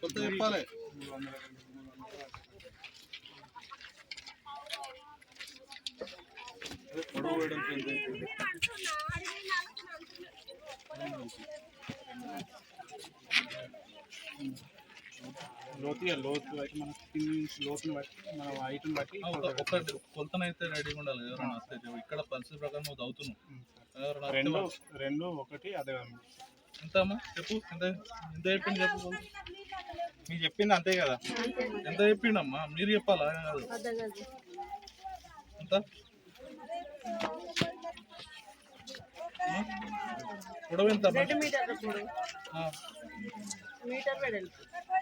కొత్త చెప్పాలి. పొడవు వేయడం లోతు లోతు అయితే మన స్కిన్ లోతుని బట్టి మన హైట్ని బట్టి ఒక కొలతనైతే రెడీగా ఉండాలి ఎవరైనా వస్తే ఇక్కడ పరిస్థితి ప్రకారం ఎవరైనా వస్తే రెండు రెండు ఒకటి అదే ఎంత అమ్మా చెప్పు ఎంత ఎంత చెప్పింది చెప్పు. మీరు చెప్పింది అంతే కదా? ఎంత చెప్పిండమ్మా? మీరు చెప్పాలా? కాదు. ఎంత? పొడవు ఎంత. మీటర్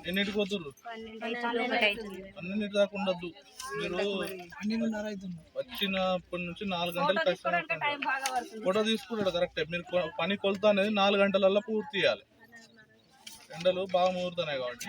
ఎన్నింటికి వద్దురు పన్నెండు దాకా ఉండద్దు మీరు వచ్చినప్పటి నుంచి నాలుగు గంటలు కష్టం ఫోటో తీసుకుంటాడు కరెక్టే మీరు కొ- పని కొలత అనేది నాలుగు గంటలల్లో పూర్తి చేయాలి ఎండలు బాగా ముగురుతున్నాయి కాబట్టి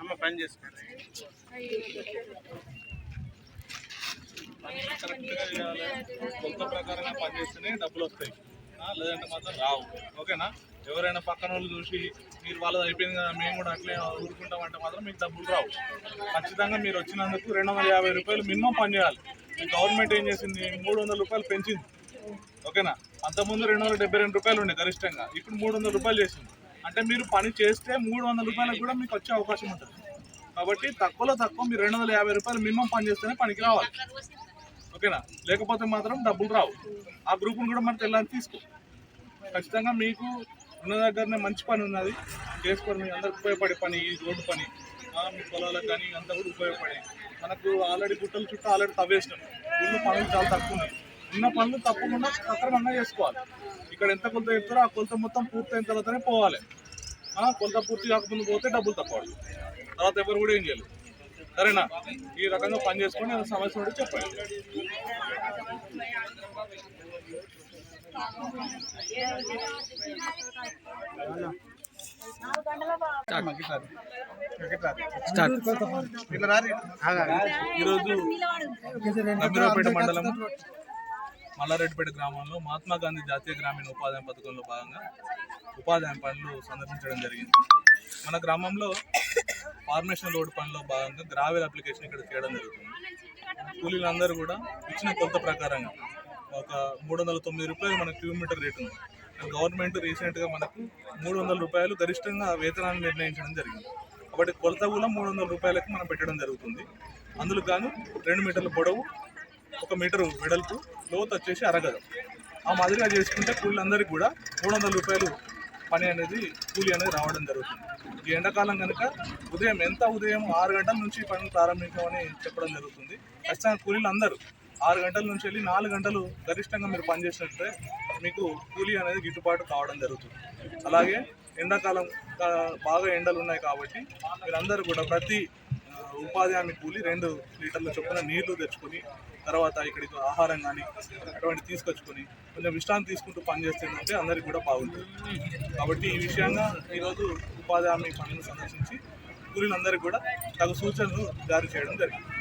అమ్మ పని చేసుకోండి. పని కరెక్ట్గా చేయాలి కొత్త ప్రకారంగా పనిచేస్తేనే డబ్బులు వస్తాయి. లేదంటే మాత్రం రావు. ఓకేనా? ఎవరైనా పక్కన వాళ్ళు చూసి మీరు వాళ్ళది అయిపోయింది కదా మేము కూడా అట్లే ఊరుకుంటామంటే మాత్రం మీకు డబ్బులు రావు. ఖచ్చితంగా మీరు వచ్చినందుకు రెండు వందల యాభై రూపాయలు మినిమం పని చేయాలి. గవర్నమెంట్ ఏం చేసింది? మూడు వందల రూపాయలు పెంచింది. ఓకేనా? అంతకుముందు రెండు వందల డెబ్బై రెండు రూపాయలు ఉండే గరిష్టంగా. ఇప్పుడు మూడు వందల రూపాయలు చేసింది. అంటే మీరు పని చేస్తే మూడు వందల రూపాయలకు కూడా మీకు వచ్చే అవకాశం ఉంటుంది. కాబట్టి తక్కువలో తక్కువ మీరు రెండు వందల యాభై రూపాయలు మినిమం పని చేస్తేనే పనికి రావాలి. ఓకేనా? లేకపోతే మాత్రం డబ్బులు రావు. ఆ గ్రూప్ను కూడా మనం తెల్లని తీసుకో. ఖచ్చితంగా మీకు ఉన్న దగ్గరనే మంచి పని ఉన్నది. చేసుకోండి. మీ అందరికి ఉపయోగపడే పని ఈ రోడ్డు పని. మీ పొలాలకు కానీ అంతా కూడా ఉపయోగపడే మనకు ఆల్రెడీ గుట్టల చుట్టూ ఆల్రెడీ తవ్వేసినాం. ఉన్న పనులు చాలా తక్కువ ఉన్నాయి. ఉన్న పనులు తప్పకుండా సక్రమంగా చేసుకోవాలి. ఇక్కడ ఎంత కొలత చెప్తారో ఆ కొలత మొత్తం పూర్తయిన తర్వాతనే పోవాలి. కొలత పూర్తి కాకముందు పోతే డబ్బులు తక్కువ తర్వాత ఎవరు కూడా ఏం చేయలేదు సరేనా? ఈ రకంగా పని చేసుకొని ఏదైనా సమస్య ఉంటే చెప్పండి. ఈరోజు నమ్మిరావుపేట మండలం మల్లారెడ్డిపేట గ్రామంలో మహాత్మా గాంధీ జాతీయ గ్రామీణ ఉపాధి పథకంలో భాగంగా ఉపాధి పనులు సందర్శించడం జరిగింది. మన గ్రామంలో ఫార్మేషన్ రోడ్ పనిలో భాగంగా గ్రావెల్ అప్లికేషన్ ఇక్కడ చేయడం జరుగుతుంది. కూలీలందరూ కూడా ఇచ్చిన కొలత ప్రకారంగా ఒక మూడు వందల తొమ్మిది రూపాయలు మన కిలోమీటర్ రేటు ఉంది. గవర్నమెంట్ రీసెంట్గా మనకు మూడు వందల రూపాయలు గరిష్టంగా వేతనాన్ని నిర్ణయించడం జరిగింది. కాబట్టి కొలత కూడా మూడు వందల రూపాయలకు మనం పెట్టడం జరుగుతుంది. అందులో గాను రెండు మీటర్ల పొడవు ఒక మీటరు వెడల్పు లోతు వచ్చేసి అరగదు. ఆ మాదిరిగా చేసుకుంటే కూలీలందరికీ కూడా మూడు వందల రూపాయలు పని అనేది కూలీ అనేది రావడం జరుగుతుంది. ఈ ఎండాకాలం కనుక ఉదయం ఎంత ఉదయం ఆరు గంటల నుంచి పని ప్రారంభించామని చెప్పడం జరుగుతుంది. ఖచ్చితంగా కూలీలు అందరూ ఆరు గంటల నుంచి వెళ్ళి నాలుగు గంటలు గరిష్టంగా మీరు పనిచేసినట్టే మీకు కూలీ అనేది గిట్టుబాటు కావడం జరుగుతుంది. అలాగే ఎండాకాలం బాగా ఎండలు ఉన్నాయి కాబట్టి మీరందరూ కూడా ప్రతి ఉపాధి హామీ కూలి రెండు లీటర్ల చొప్పున నీళ్ళు తెచ్చుకొని తర్వాత ఇక్కడికి ఆహారం కానీ అటువంటి తీసుకొచ్చుకొని కొంచెం విశ్రాంతి తీసుకుంటూ పనిచేస్తుందంటే అందరికి కూడా బాగుంటుంది. కాబట్టి ఈ విషయంగా ఈరోజు ఉపాధి హామీ పనులను సందర్శించి కూలీలందరికీ కూడా తగు సూచనలు జారీ చేయడం జరిగింది.